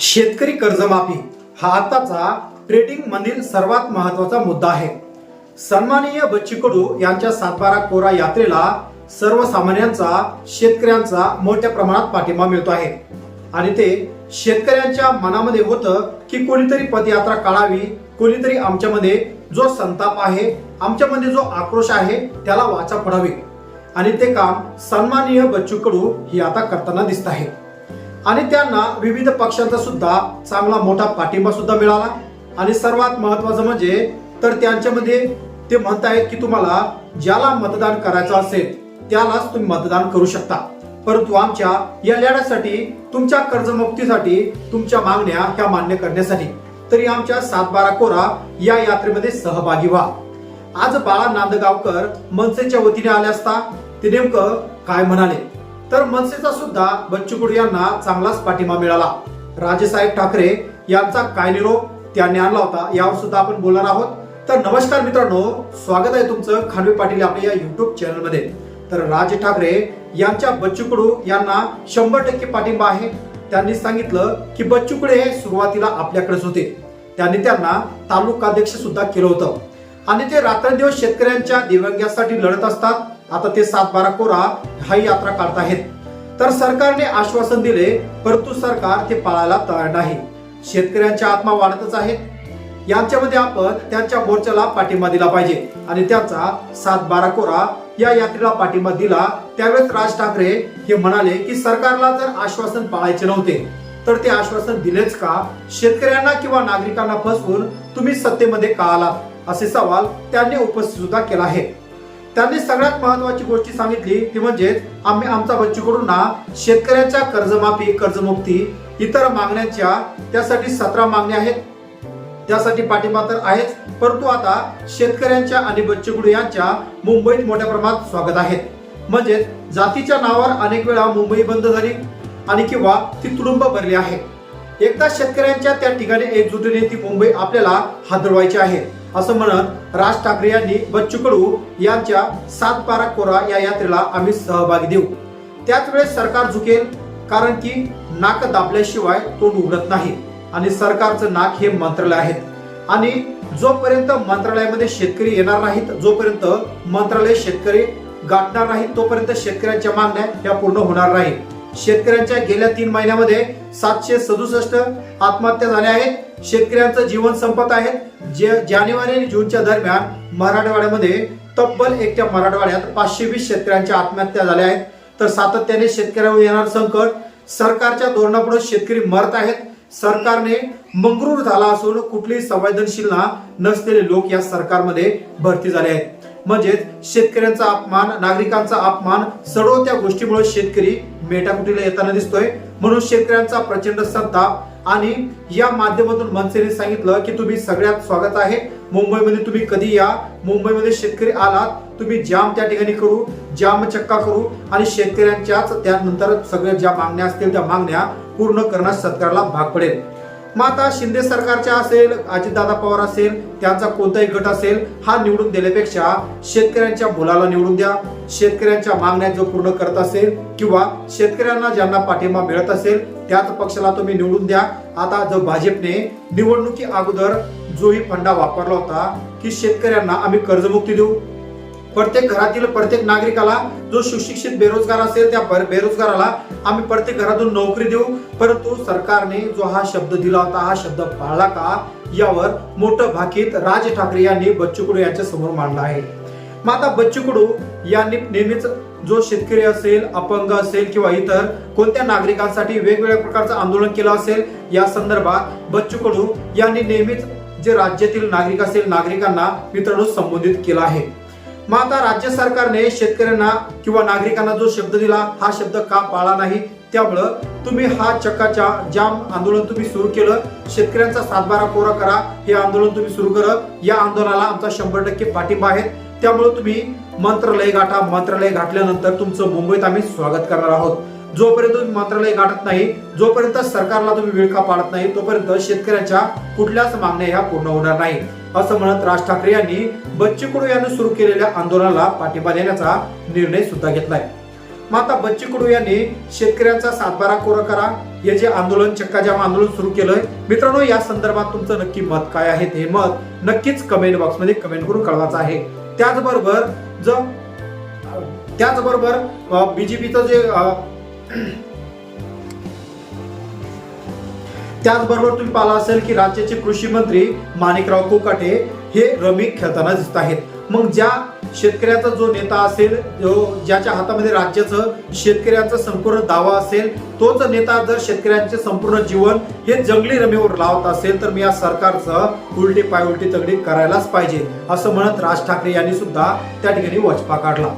शेतकरी कर्जमाफी हा आताचा ट्रेडिंग मधील सर्वात महत्त्वाचा मुद्दा आहे. सन्माननीय बच्ची कडू यांच्या सातबारा कोरा यात्रेला सर्वसामान्यांचा शेतकऱ्यांचा मोठ्या प्रमाणात पाठिंबा मिळतो आहे. आणि ते शेतकऱ्यांच्या मनामध्ये होतं की कोणीतरी पदयात्रा काढावी कोणीतरी आमच्यामध्ये जो संताप आहे आमच्यामध्ये जो आक्रोश आहे त्याला वाचा पडावी. आणि ते काम सन्माननीय बच्चू कडू ही आता करताना दिसत आहे. आणि त्यांना विविध पक्षांचा सुद्धा चांगला मोठा पाठिंबा सुद्धा मिळाला. आणि सर्वात महत्वाचं म्हणजे तर त्यांच्यामध्ये ते म्हणतायत की तुम्हाला ज्याला मतदान करायचं असेल त्यालाच तुम्ही मतदान करू शकता. परंतु आमच्या या लढ्यासाठी तुमच्या कर्जमुक्तीसाठी तुमच्या मागण्या ह्या मान्य करण्यासाठी तरी आमच्या सातबारा कोरा या यात्रेमध्ये सहभागी व्हा. आज बाळा नांदगावकर मनसेच्या वतीने आले असता ते नेमकं काय म्हणाले? तर मनसेचा सुद्धा बच्चू कडू यांना चांगलाच पाठिंबा मिळाला. राजेसाहेब ठाकरे यांचा काय निरोप त्यांनी आणला होता यावर सुद्धा आपण बोलणार आहोत. तर नमस्कार मित्रांनो स्वागत आहे तुमचं खानवे पाटील आपल्या या युट्यूब चॅनलमध्ये. तर राज ठाकरे यांच्या बच्चू कडू यांना शंभर टक्के पाठिंबा आहे. त्यांनी सांगितलं की बच्चू हे सुरुवातीला आपल्याकडेच होते. त्यांनी त्यांना तालुकाध्यक्ष सुद्धा केलं होतं. आणि ते रात्रंदिवस शेतकऱ्यांच्या दिव्यांगासाठी लढत असतात. आता ते सात बारा कोरा हा यात्रा काढत आहेत तर सरकारने आश्वासन दिले परंतु सरकार ते पाळायला तयार नाही. शेतकऱ्यांच्या आत्मा वाढतच आहेत. यांच्यामध्ये आपण त्यांच्या मोर्चाला पाठिंबा दिला पाहिजे आणि त्याचा सात बारा कोरा या यात्रेला पाठिंबा दिला. त्यावेळेस राज ठाकरे हे म्हणाले की सरकारला जर आश्वासन पाळायचे नव्हते तर ते आश्वासन दिलेच का? शेतकऱ्यांना किंवा नागरिकांना फसवून तुम्ही सत्तेमध्ये का आलात? असे सवाल त्यांनी उपस्थित सुद्धा केला आहे. त्यांनी सगळ्यात महत्वाची गोष्टी सांगितली ती म्हणजे आम्ही आमचा बच्चूकडूंना शेतकऱ्यांच्या कर्जमाफी कर्जमुक्ती इतर मागण्यांच्या त्यासाठी सतरा मागण्या आहेत. त्यासाठी पाठिंबा तर आहेच परंतु आता शेतकऱ्यांच्या आणि बच्चूकडू यांच्या मुंबईत मोठ्या प्रमाणात स्वागत आहेत म्हणजे जातीच्या नावावर अनेक वेळा मुंबई बंद झाली आणि किंवा ती तुडुंब भरली आहे. एकदा शेतकऱ्यांच्या त्या ठिकाणी एकजुटीने ती मुंबई आपल्याला हादरवायची आहे. असं म्हणत राज ठाकरे यांनी बच्चू कडू यांच्या सात पारा कोरा या यात्रेला आम्ही सहभागी देऊ. त्याच वेळेस सरकार झुकेल कारण की नाक दाबल्याशिवाय तोंड उघडत नाही आणि सरकारचं नाक हे मंत्रालय आहेत आणि जोपर्यंत मंत्रालयामध्ये शेतकरी येणार नाहीत जोपर्यंत मंत्रालय शेतकरी गाठणार नाहीत तोपर्यंत शेतकऱ्यांच्या मागण्या ह्या पूर्ण होणार नाही शेतकऱ्यांच्या गेल्या तीन महिन्यामध्ये सातशे सदुसष्ट आत्महत्या झाल्या आहेत. शेतकऱ्यांचं जीवन संपत आहे. जे जानेवारी आणि जूनच्या दरम्यान मराठवाड्यामध्ये तब्बल एकट्या मराठवाड्यात पाचशे वीस शेतकऱ्यांच्या आत्महत्या झाल्या आहेत. तर सातत्याने शेतकऱ्यांवर येणार संकट. सरकारच्या धोरणापुढे शेतकरी मरत आहेत. सरकारने मंगरूर झाला असून कुठलीही संवेदनशीलता नसलेले लोक या सरकारमध्ये भरती झाले आहेत. म्हणजेच शेतकऱ्यांचा अपमान नागरिकांचा अपमान सर्व त्या गोष्टीमुळे शेतकरी मेटाकुटीला येताना दिसतोय. म्हणून शेतकऱ्यांचा प्रचंड संताप आणि या माध्यमातून मनसेने सांगितलं की तुम्ही सगळ्यात स्वागत आहे. मुंबईमध्ये तुम्ही कधी या? मुंबईमध्ये शेतकरी आलात तुम्ही जाम त्या ठिकाणी करू जाम चक्का करू आणि शेतकऱ्यांच्याच त्यानंतर सगळ्या ज्या मागण्या असतील त्या मागण्या पूर्ण करण्यास सरकारला भाग पडेल. मग आता शिंदे सरकारच्या असेल अजितदादा पवार असेल त्यांचा कोणताही गट असेल हा निवडून देण्यापेक्षा शेतकऱ्यांच्या मुलाला निवडून द्या. शेतकऱ्यांच्या मागण्या जो पूर्ण करत असेल किंवा शेतकऱ्यांना ज्यांना पाठिंबा मिळत असेल त्याच पक्षाला तुम्ही निवडून द्या. आता जो भाजपने निवडणुकी अगोदर जोही फंडा वापरला होता की शेतकऱ्यांना आम्ही कर्जमुक्ती देऊ. प्रत्येक घरातील प्रत्येक नागरिकाला जो सुशिक्षित बेरोजगार असेल त्या बेरोजगाराला आम्ही प्रत्येक घरातून नोकरी देऊ. परंतु सरकारने जो हा शब्द दिला होता हा शब्द पाळला का? यावर मोठं भाकीत राज ठाकरे यांनी बच्चू कडू यांच्या समोर मांडला आहे. मग आता बच्चू कडू यांनी नेहमीच जो शेतकरी असेल अपंग असेल किंवा इतर कोणत्या नागरिकांसाठी वेगवेगळ्या प्रकारचं आंदोलन केलं असेल या संदर्भात बच्चू कडू यांनी नेहमीच जे राज्यातील नागरिक असेल नागरिकांना मित्रांनो संबोधित केलं आहे. मग आता राज्य सरकारने शेतकऱ्यांना किंवा नागरिकांना जो शब्द दिला हा शब्द का पाळला नाही? त्यामुळं तुम्ही हा चक्काच्या जाम आंदोलन तुम्ही सुरू केलं. शेतकऱ्यांचा सातबारा कोरा करा. हे आंदोलन तुम्ही सुरू करत या आंदोलनाला आमचा शंभर टक्के पाठिंबा आहे. त्यामुळे तुम्ही मंत्रालय गाठा. मंत्रालय गाठल्यानंतर तुमचं मुंबईत आम्ही स्वागत करणार आहोत. जोपर्यंत तुम्ही मंत्रालय गाठत नाही जोपर्यंत सरकारला तुम्ही विळखा पाडत नाही तोपर्यंत शेतकऱ्यांच्या कुठल्याच मागण्या ह्या पूर्ण होणार नाही. असं म्हणत राज ठाकरे यांनी बच्ची कडू यांनी सुरू केलेल्या आंदोलनाला पाठिंबा देण्याचा निर्णय सुद्धा घेतलाय माता बच्ची कडू यांनी शेतकऱ्यांचा सातबारा कोरा करा. हे जे आंदोलन चक्काजाम आंदोलन सुरू केलंय मित्रांनो या संदर्भात तुमचं नक्की मत काय आहे? ते मत नक्कीच कमेंट बॉक्समध्ये कमेंट करून कळवायचं आहे. त्याचबरोबर जर त्याचबरोबर बीजेपीचं जे त्याचबरोबर तुम्ही पाहिला असेल की राज्याचे कृषी मंत्री माणिकराव कोकाटे हे रमी खेळताना दिसत आहेत. मग ज्या शेतकऱ्याचा जो नेता असेल जो ज्याच्या हातामध्ये राज्याचं शेतकऱ्यांचा संपूर्ण दावा असेल तोच नेता जर शेतकऱ्यांचे संपूर्ण जीवन हे जंगली रमेवर लावत असेल तर मी या सरकारचं उलटी पाय उलटी तगडी करायलाच पाहिजे असं म्हणत राज ठाकरे यांनी सुद्धा त्या ठिकाणी वचपा काढला.